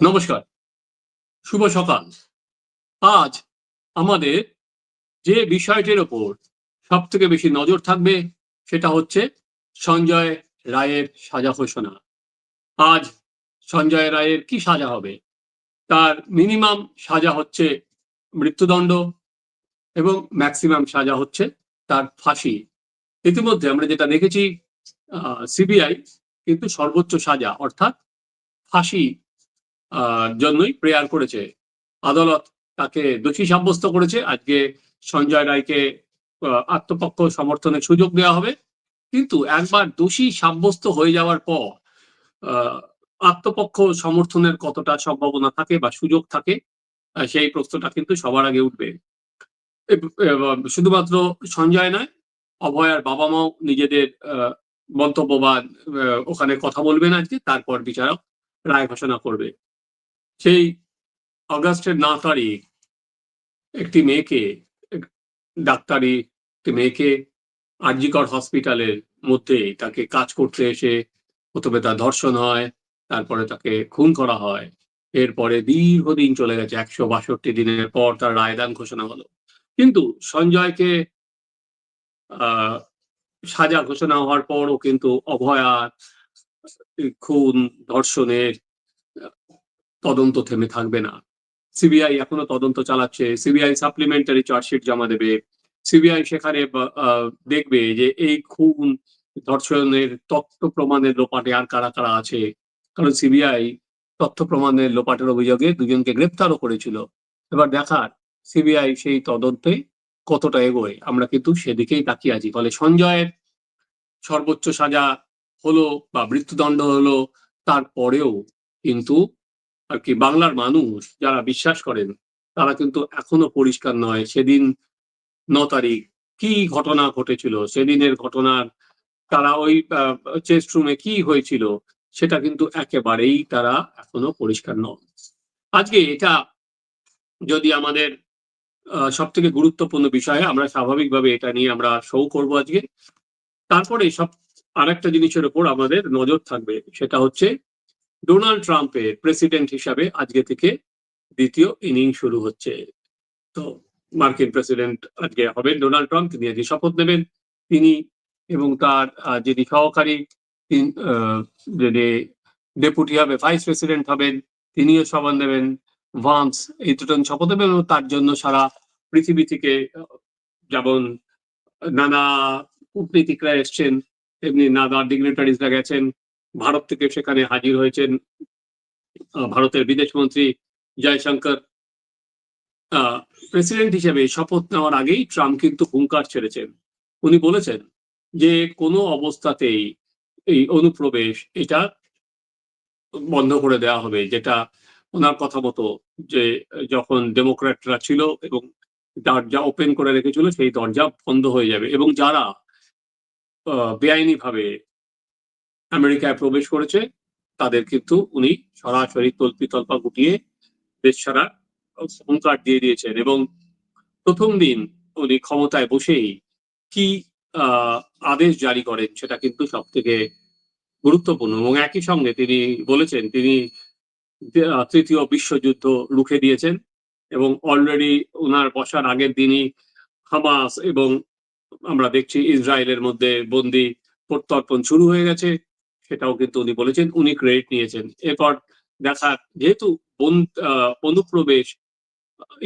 নমস্কার। শুভ সকাল। আজ আমাদের যে বিষয়টির ওপর সব থেকে বেশি নজর থাকবে সেটা হচ্ছে সঞ্জয় রায়ের সাজা ঘোষণা। আজ সঞ্জয় রায়ের কি সাজা হবে? তার মিনিমাম সাজা হচ্ছে মৃত্যুদণ্ড এবং ম্যাক্সিমাম সাজা হচ্ছে তার ফাঁসি। ইতিমধ্যে আমরা যেটা দেখেছি সিবিআই কিন্তু সর্বোচ্চ সাজা অর্থাৎ ফাঁসি জন্যই প্রেয়ার করেছে। আদালত তাকে দোষী সাব্যস্ত করেছে। আজকে সঞ্জয় রায়কে আত্মপক্ষ সমর্থনের সুযোগ দেওয়া হবে। কিন্তু একবার দোষী সাব্যস্ত হয়ে যাওয়ার পর আত্মপক্ষ সমর্থনের কতটা সম্ভাবনা থাকে বা সুযোগ থাকে সেই প্রশ্নটা কিন্তু সবার আগে উঠবে। শুধুমাত্র সঞ্জয় নয় অভয়ার বাবা মাও নিজেদের মন্তব্য বা ওখানে কথা বলবেন আজকে। তারপর বিচারক রায় ঘোষণা করবে। সেই অগাস্টের ন তারিখ একটি মেয়েকে ডাক্তারি একটি মেয়েকে আরজিকর হসপিটালের মধ্যে তাকে কাজ করতে এসে প্রথমে তার ধর্ষণ হয়, তারপরে তাকে খুন করা হয়। এরপরে দীর্ঘদিন চলে গেছে, একশো বাষট্টি দিনের পর তার রায়দান ঘোষণা হলো। কিন্তু সঞ্জয়কে সাজা ঘোষণা হওয়ার পরও কিন্তু অভয়ার খুন, ধর্ষণের তদন্ত থেমে থাকবে না। সিবিআই এখনও তদন্ত চালাচ্ছে, সিবিআই সাপ্লিমেন্টারি চার্জশিট জমা দেবে, সিবিআই সেখানে দেখবে যে এই খুন ধর্ষণের তথ্য প্রমাণের লোপাটে আর কারা কারা আছে। কারণ সিবিআই তথ্য প্রমাণের লোপাটের অভিযোগে দুজনকে গ্রেপ্তারও করেছিল। এবার দেখার, সিবিআই সেই তদন্তে কতটা এগোয়, আমরা কিন্তু সেদিকেই তাকিয়ে আছি। ফলে সঞ্জয়ের সর্বোচ্চ সাজা হলো বা মৃত্যুদণ্ড হলো, তারপরেও কিন্তু আর কি বাংলার মানুষ যারা বিশ্বাস করেন, তারা কিন্তু এখনও পরিষ্কার নয়। সেদিন ন তারিখ কি ঘটনা ঘটেছিল? সেদিনের ঘটনার তারা ওই চেস্ট রুমে কি হয়েছিল? সেটা কিন্তু একেবারেই তারা এখনও পরিষ্কার নয়। আজকে এটা যদি আমাদের সব থেকে গুরুত্বপূর্ণ বিষয়, আমরা স্বাভাবিকভাবে এটা নিয়ে আমরা শো করব আজকে। তারপরে সব আরেকটা জিনিসের উপর আমাদের নজর থাকবে। সেটা হচ্ছে ডোনাল্ড ট্রাম্পের প্রেসিডেন্ট হিসাবে আজকে থেকে দ্বিতীয় ইনিং শুরু হচ্ছে। তো মার্কিন প্রেসিডেন্ট আজকে হবেন ডোনাল্ড ট্রাম্প, তিনি আজকে শপথ নেবেন। তিনি এবং তার যিনি সহকারী যিনি ডেপুটি হবে, ভাইস প্রেসিডেন্ট হবেন, তিনিও শপথ নেবেন। ভান্স এই দুজন শপথ নেবেন এবং তার জন্য সারা পৃথিবী থেকে যেমন নানা কূটনীতিকরা এসছেন, তেমনি নানা ডিগনিটারিজরা গেছেন। ভারত থেকে সেখানে হাজির হয়েছেন ভারতের বিদেশ মন্ত্রী জয়শঙ্কর। প্রেসিডেন্ট হিসেবে শপথ নেওয়ার আগেই ট্রাম্প কিন্তু হুঙ্কার ছেড়েছেন। উনি বলেছেন যে কোনো অবস্থাতেই এই অনুপ্রবেশ এটা বন্ধ করে দেওয়া হবে, যেটা ওনার কথা মতো যে যখন ডেমোক্র্যাটরা ছিল এবং দরজা ওপেন করে রেখেছিল, সেই দরজা বন্ধ হয়ে যাবে। এবং যারা বেআইনি ভাবে আমেরিকায় প্রবেশ করেছে, তাদের কিন্তু উনি সরাসরি তল্পি তল্পা গুটিয়ে দেশ ছাড়া হুঙ্কার দিয়ে দিয়েছেন এবং প্রথম দিন উনি ক্ষমতায় বসেই কি আদেশ জারি করেন সেটা কিন্তু সব থেকে গুরুত্বপূর্ণ এবং একই সঙ্গে তিনি বলেছেন, তিনি তৃতীয় বিশ্বযুদ্ধ রুখে দিয়েছেন এবং অলরেডি ওনার বসার আগের দিনই হামাস এবং আমরা দেখছি ইসরায়েলের মধ্যে বন্দি প্রত্যর্পণ শুরু হয়ে গেছে। সেটাও কিন্তু উনি বলেছেন, উনি ক্রেডিট নিয়েছেন। এরপর দেখা, যেহেতু অনুপ্রবেশ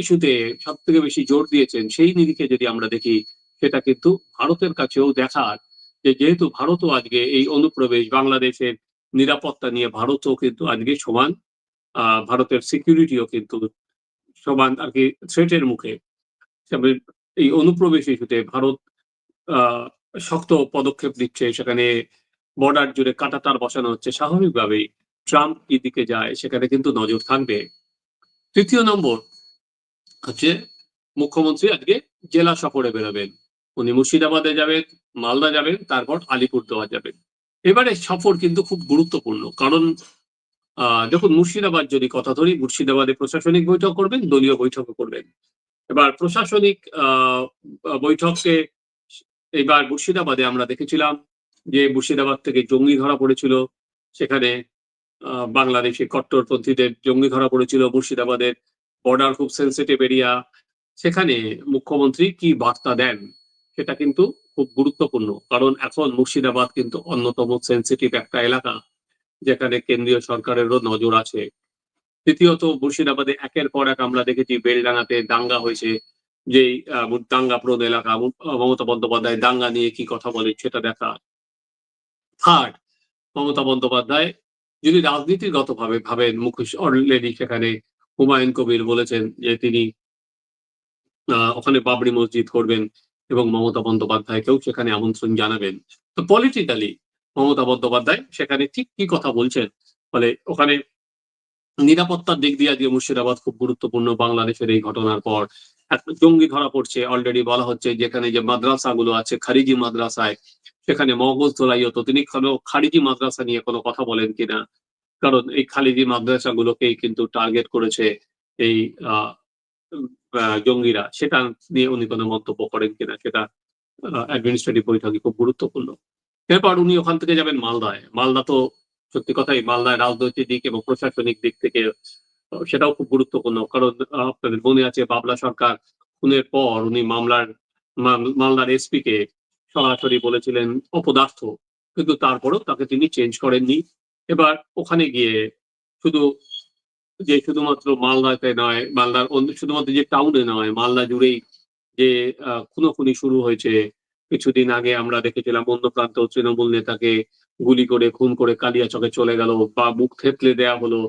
ইস্যুতে সব থেকে বেশি জোর দিয়েছেন, সেই নিরিখে যদি আমরা দেখি, সেটা কিন্তু ভারতের কাছেও দেখার যে যেহেতু ভারতও আজকে এই অনুপ্রবেশ, বাংলাদেশের নিরাপত্তা নিয়ে ভারতও কিন্তু আজকে সমান ভারতের সিকিউরিটিও কিন্তু সমান আর কি থ্রেটের মুখে। এই অনুপ্রবেশ ইস্যুতে ভারত শক্ত পদক্ষেপ নিচ্ছে, সেখানে বর্ডার জুড়ে কাটাতার বসানো হচ্ছে। স্বাভাবিকভাবেই ট্রাম্প কি দিকে যায় সেখানে কিন্তু নজর থাকবে। তৃতীয় নম্বর হচ্ছে মুখ্যমন্ত্রী আজকে জেলা সফরে বেরোবেন। উনি মুর্শিদাবাদে যাবেন মালদা যাবেন তারপর আলিপুরদুয়ার যাবেন। এবারে সফর কিন্তু খুব গুরুত্বপূর্ণ। কারণ দেখুন মুর্শিদাবাদ যদি কথা ধরি মুর্শিদাবাদে প্রশাসনিক বৈঠক করবেন দলীয় বৈঠকও করবেন। এবার প্রশাসনিক আহ, বৈঠকে এবার মুর্শিদাবাদে আমরা দেখেছিলাম যে মুর্শিদাবাদ থেকে জঙ্গি ধরা পড়েছিল, সেখানে বাংলাদেশে কট্টরপন্থীদের জঙ্গি ধরা পড়েছিল মুর্শিদাবাদের বর্ডার খুব সেন্সিটিভ এরিয়া সেখানে মুখ্যমন্ত্রী কি বার্তা দেন? সেটা কিন্তু খুব গুরুত্বপূর্ণ, কারণ এখন মুর্শিদাবাদ কিন্তু অন্যতম সেন্সিটিভ একটা এলাকা, যেখানে কেন্দ্রীয় সরকারেরও নজর আছে। তৃতীয়ত মুর্শিদাবাদে একের পর এক আমরা দেখেছি বেলডাঙ্গাতে দাঙ্গা হয়েছে, যেই দাঙ্গা প্রণ এলাকা, মমতা বন্দ্যোপাধ্যায় দাঙ্গা নিয়ে কি কথা বলে সেটা দেখা থার্ড মমতা বন্দ্যোপাধ্যায় যদি রাজনীতিগত ভাবে ভাবেন মুখোশ অলরেডি সেখানে হুমায়ুন কবির বলেছেন যে তিনি ওখানে বাবরি মসজিদ করবেন এবং মমতা বন্দ্যোপাধ্যায়কেও সেখানে আমন্ত্রণ জানাবেন। তো পলিটিক্যালি মমতা বন্দ্যোপাধ্যায় সেখানে ঠিক কি কথা বলছেন? ফলে ওখানে নিরাপত্তার দিক দিয়ে আজকে মুর্শিদাবাদ খুব গুরুত্বপূর্ণ বাংলাদেশের এই ঘটনার পর জঙ্গি ধরা পড়ছে। অলরেডি বলা হচ্ছে যেখানে যে মাদ্রাসাগুলো আছে খারিজি মাদ্রাসায় সেখানে মগজ ধোলাই হতো তিনি কোনো খারিজি মাদ্রাসা নিয়ে কোনো কথা বলেন কিনা। কারণ এই খালিজি মাদ্রাসাগুলোকেই কিন্তু টার্গেট করেছে এই জঙ্গিরা। সেটা নিয়ে উনি কোনো মন্তব্য করেন কিনা সেটা অ্যাডমিনিস্ট্রেটিভ বৈঠকে খুব গুরুত্বপূর্ণ। এরপর উনি ওখান থেকে যাবেন মালদায়। মালদা তো সত্যি কথাই মালদায় রাজনৈতিক দিক এবং প্রশাসনিক দিক থেকে সেটাও খুব গুরুত্বপূর্ণ। কারণ আপনাদের মনে আছে বাবলা সরকার, খুনের পর উনি মামলার মাম- মালদার এসপি কে সরাসরি বলেছিলেন অপদার্থ, কিন্তু তারপরেও তাকে তিনি চেঞ্জ করেননি। এবার ওখানে গিয়ে শুধু যে শুধুমাত্র মালদাতে নয়, মালদার শুধুমাত্র যে টাউনে নয়, মালদা জুড়েই যে খুনোখুনি শুরু হয়েছে। কিছুদিন আগে আমরা দেখেছিলাম অন্য প্রান্ত তৃণমূল নেতাকে গুলি করে, খুন করে কালিয়াচকে চলে গেল বা মুখ থেতলে দেয়া হলো।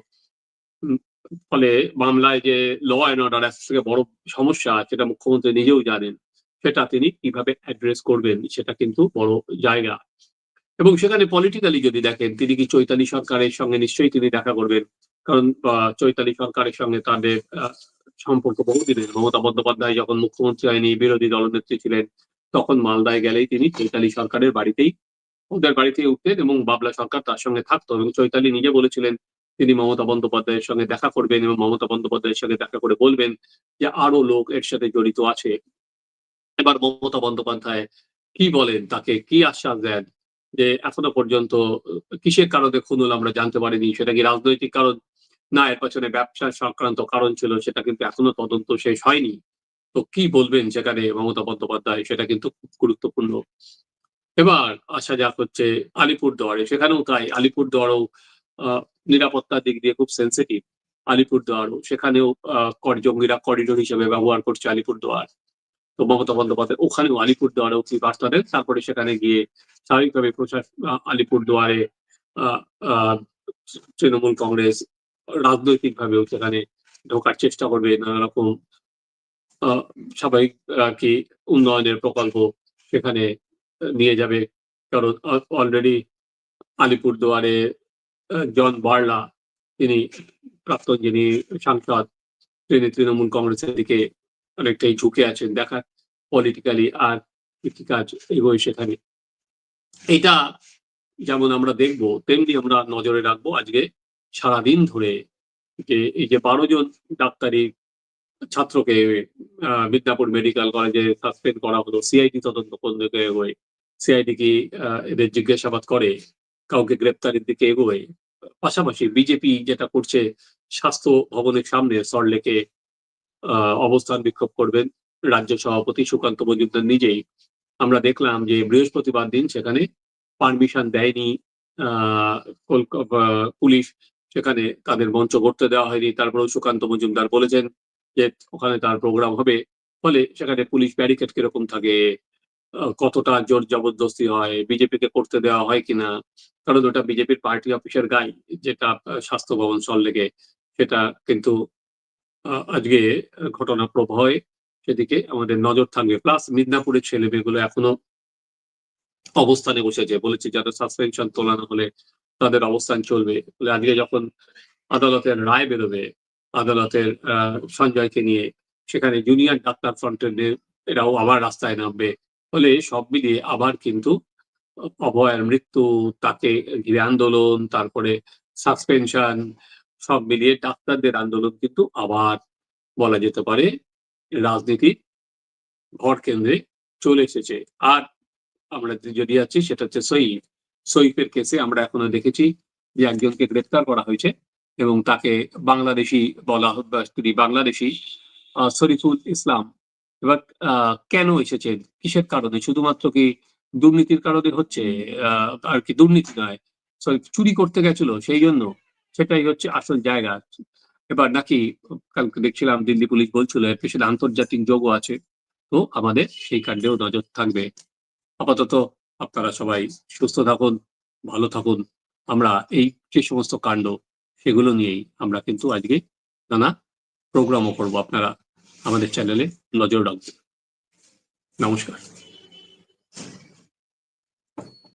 ফলে মামলায় যে ল অ্যান্ড অর্ডার থেকে বড় সমস্যা, সেটা মুখ্যমন্ত্রী নিজেও জানেন। সেটা তিনি কীভাবে অ্যাড্রেস করবেন, সেটা কিন্তু বড় জায়গা। এবং সেখানে পলিটিক্যালি যদি দেখেন, তিনি কি চৈতালি সরকারের সঙ্গে নিশ্চয়ই তিনি দেখা করবেন? কারণ চৈতালি সরকারের সঙ্গে তাদের সম্পর্ক বহুদিনের। মমতা বন্দ্যোপাধ্যায় যখন মুখ্যমন্ত্রী হয়নি, বিরোধী দলনেত্রী ছিলেন, তখন মালদায় গেলেই তিনি চৈতালি সরকারের বাড়িতেই, ওদের বাড়িতেই উঠতেন এবং বাবলা সরকার তার সঙ্গে থাকতো। এবং চৈতালি নিজে বলেছিলেন, তিনি মমতা বন্দ্যোপাধ্যায়ের সঙ্গে দেখা করবেন এবং মমতা বন্দ্যোপাধ্যায়ের সঙ্গে দেখা করে বলবেন যে আরও লোক এর সাথে জড়িত আছে। এবার মমতা বন্দ্যোপাধ্যায় কি বলেন তাকে? কি আশ্বাস দেন যে এখনও পর্যন্ত কিসের কারণে খুন হলো আমরা জানতে পারিনি? সেটা কি রাজনৈতিক কারণ? না এর পেছনে ব্যবসা সংক্রান্ত কারণ ছিল সেটা কিন্তু এখনও তদন্ত শেষ হয়নি। তো কি বলবেন সেখানে মমতা বন্দ্যোপাধ্যায়? সেটা কিন্তু খুব গুরুত্বপূর্ণ। এবার আসা যাক হচ্ছে আলিপুরদুয়ারে। সেখানেও তাই আলিপুরদুয়ারও নিরাপত্তার দিক দিয়ে খুব সেন্সিটিভ আলিপুরদুয়ারও সেখানেও আহ, জঙ্গিরা করিডোর হিসেবে ব্যবহার করছে আলিপুরদুয়ার। তো মমতা বন্দ্যোপাধ্যায় ওখানেও আলিপুরদুয়ারেও কি বার্তা দেন? তারপরে সেখানে গিয়ে স্বাভাবিকভাবে প্রশাসন আলিপুরদুয়ারে আহ, আহ, তৃণমূল কংগ্রেস রাজনৈতিক ভাবেও সেখানে ঢোকার চেষ্টা করবে নানা রকম স্বাভাবিক আহ, কি উন্নয়নের প্রকল্প সেখানে নিয়ে যাবে। কারণ অলরেডি আলিপুরদুয়ারে আহ, জন বার্লা তিনি প্রাক্তন যিনি সাংসদ তিনি তৃণমূল কংগ্রেসের দিকে অনেকটাই ঝুঁকে আছেন দেখা পলিটিক্যালি আর কি কাজ এগোয় সেখানে। এটা যেমন আমরা দেখব, তেমনি আমরা নজরে রাখব আজকে সারাদিন ধরে যে এই যে বারো জন ডাক্তারি ছাত্রকে মিদনাপুর মেডিকেল কলেজে সাসপেন্ড করা হলো সিআইডি তদন্ত কোন দিকে এগোয়। সিআইডি কি এদের জিজ্ঞাসাবাদ করে, কাউকে গ্রেপ্তারের দিকে এগোয়। পাশাপাশি বিজেপি যেটা করছে, স্বাস্থ্য ভবনের সামনে সল্টলেকে অবস্থান বিক্ষোভ করবেন রাজ্য সভাপতি সুকান্ত মজুমদার নিজেই। আমরা দেখলাম যে বৃহস্পতিবার দিন সেখানে পারমিশন দেয়নি পুলিশ সেখানে তাদের মঞ্চ করতে দেওয়া হয়নি। তারপরেও সুকান্ত মজুমদার বলেছেন যে ওখানে তার প্রোগ্রাম হবে। ফলে সেখানে পুলিশ ব্যারিকেড কীরকম থাকে কতটা জোর জবরদস্তি হয়, বিজেপিকে করতে দেওয়া হয় কিনা? কারণ ওটা বিজেপির পার্টি অফিসের গাই যেটা স্বাস্থ্য ভবন সল্লেগে সেটা কিন্তু আজকে ঘটনা প্রবাহে সেদিকে আমাদের নজর থাকবে। প্লাস মিদনাপুরের ছেলে মেয়েগুলো এখনও অবস্থানে বসেছে। বলেছে যাদের সাসপেনশন তোলা না হলে তাদের অবস্থান চলবে। আজকে যখন আদালতের রায় বেরোবে, আদালতের সঞ্জয়কে নিয়ে সেখানে জুনিয়র ডাক্তার ফ্রন্টের এরাও আবার রাস্তায় নামবে। ফলে সব মিলিয়ে আবার কিন্তু অভয়ের মৃত্যু, তাকে ঘিরে আন্দোলন, তারপরে সাসপেনশন সব মিলিয়ে ডাক্তারদের আন্দোলন কিন্তু আবার বলা যেতে পারে রাজনীতির ভর কেন্দ্রে চলে এসেছে। আর আমরা যদি যাচ্ছি সেটা হচ্ছে সইফ সইফের কেসে আমরা এখনও দেখেছি যে একজনকে গ্রেপ্তার করা হয়েছে এবং তাকে বাংলাদেশি বলা তিনি বাংলাদেশি শরীফুল ইসলাম। এবার কেন এসেছেন? কিসের কারণে? শুধুমাত্র কি দুর্নীতির কারণে হচ্ছে? আর কি দুর্নীতি নয় সরি চুরি করতে গেছিল, সেই জন্য? সেটাই হচ্ছে আসল জায়গা। এবার নাকি কালকে দেখছিলাম দিল্লি পুলিশ বলছিল, এর পেছনে আন্তর্জাতিক যোগও আছে। তো আমাদের সেই কাণ্ডেও নজর থাকবে। আপাতত আপনারা সবাই সুস্থ থাকুন, ভালো থাকুন। আমরা এই যে সমস্ত কাণ্ড, সেগুলো নিয়েই আমরা কিন্তু আজকে নানা প্রোগ্রামও করব। আপনারা আমাদের চ্যানেলে নজর রাখবেন। নমস্কার।